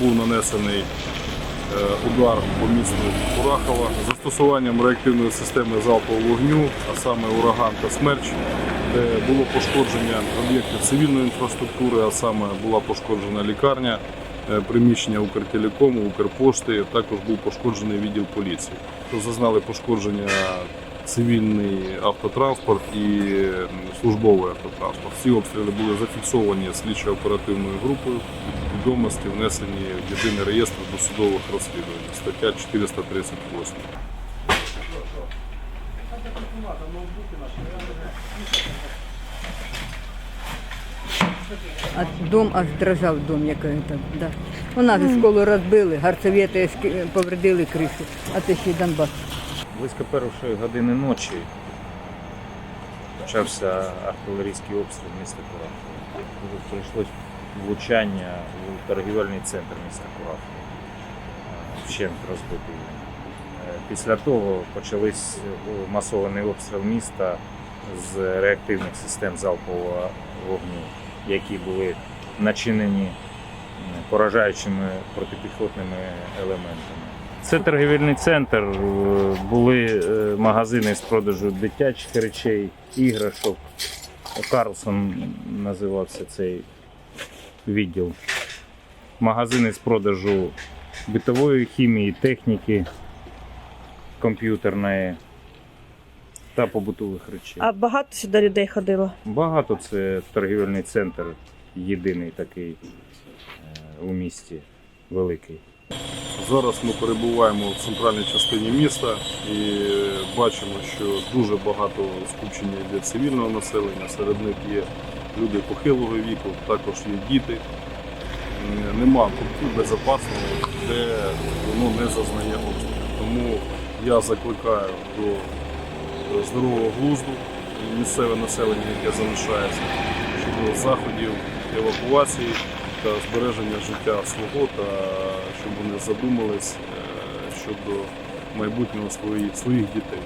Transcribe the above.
Був нанесений е, удар по місту Курахова застосуванням реактивної системи залпового вогню, а саме ураган та смерч, де було пошкодження об'єктів цивільної інфраструктури, а саме була пошкоджена лікарня, е, приміщення Укртелекому, Укрпошти, також був пошкоджений відділ поліції. Зазнали пошкодження цивільний автотранспорт і службовий автотранспорт. Всі обстріли були зафіксовані слідчо-оперативною групою. Відомості внесені в єдиний реєстр досудових розслідувань. Стаття 438. А дом аж дрожав дом, як это, да. У нас школу розбили, гарцевєти повредили кришу, а це ще й Донбас. Близько першої години ночі почався артилерійський обстріл міста Курафова. Прийшлось влучання у торгівельний центр міста Курафова. Е, Вщент розбитий. Е, Після того почались е, масований обстріл міста з реактивних систем залпового вогню, які були начинені поражаючими протипіхотними елементами. Це торгівельний центр. е, Були е, магазини з продажу дитячих речей, іграшок. Карлсон називався цей відділ. Магазини з продажу битової хімії, техніки, комп'ютерної та побутових речей. А багато сюди людей ходило? Багато це торгівельний центр, єдиний такий е, у місті великий. Зараз ми перебуваємо в центральній частині міста і бачимо, що дуже багато скупчення йде цивільного населення. Серед них є люди похилого віку, також є діти. Нема пункту безпечного, де воно не зазнає обстрілів. Тому я закликаю до здорового глузду місцеве населення, яке залишається щодо заходів евакуації та збереження життя свого, та щоб вони задумались е, щодо майбутнього своїх, своїх дітей.